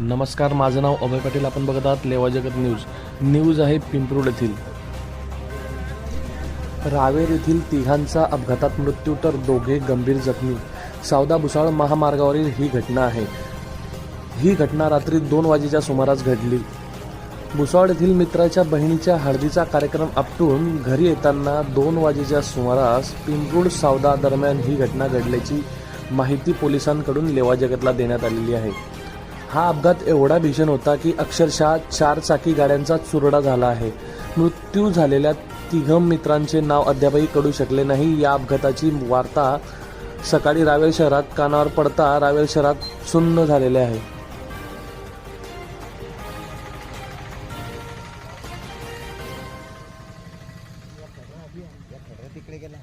नमस्कार माझं नाव अभय पाटील. आपण बघत आहात लेवा जगत न्यूज. न्यूज आहे पिंपरुड येथील. रावेर येथील तिघांचा अपघातात मृत्यू तर दोघे गंभीर जखमी. सावदा भुसाळ महामार्गावरील ही घटना आहे. ही घटना रात्री दोन वाजेच्या सुमारास घडली. भुसावळ येथील मित्राच्या बहिणीच्या हळदीचा कार्यक्रम आपटून घरी येताना दोन वाजेच्या सुमारास पिंपरुड सावदा दरम्यान ही घटना घडल्याची माहिती पोलिसांकडून लेवा जगतला देण्यात आलेली आहे. हा अपघात एवढा भीषण होता की अक्षरशः चार चाकी गाड्यांचा चुरडा झाला आहे. मृत्यू झालेल्या तिघम मित्रांचे नाव अद्यापही कळू शकले नाही. या अपघाताची वार्ता सकाळी रावेर शहरात कानावर पडता रावेर शहरात सुन्न झालेले आहे. तिकडे गेला.